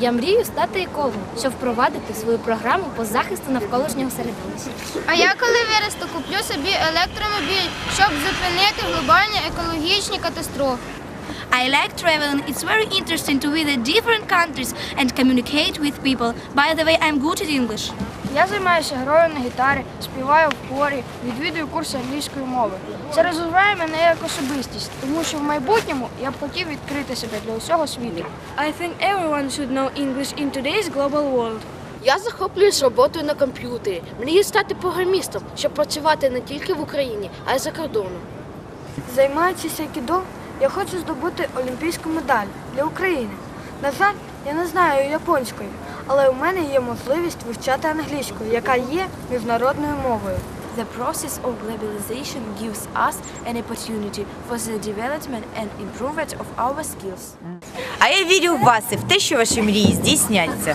Я мрію стати екологом, щоб впровадити свою програму по захисту навколишнього середовища. А я коли виросту, куплю собі електромобіль, щоб зупинити глобальні екологічні катастрофи. I like traveling. It's very interesting to visit different countries and communicate with people. By the way, I'm good at English. Я займаюся грою на гітарі, співаю в хорі, відвідую курси англійської мови. Це розвиває мене як особистість, тому що в майбутньому я б хотів відкрити себе для усього світу. I think everyone should know English in today's global world. Я захоплююсь роботою на комп'ютері. Мрію стати програмістом, щоб працювати не тільки в Україні, а й за кордоном. Займаючись айкідо, я хочу здобути олімпійську медаль для України. На жаль, я не знаю японської, але у мене є можливість вивчати англійську, яка є міжнародною мовою. The process of globalization gives us an opportunity for the development and improvement of our skills. А я вірю в вас і в те, що ваші мрії здійсняться.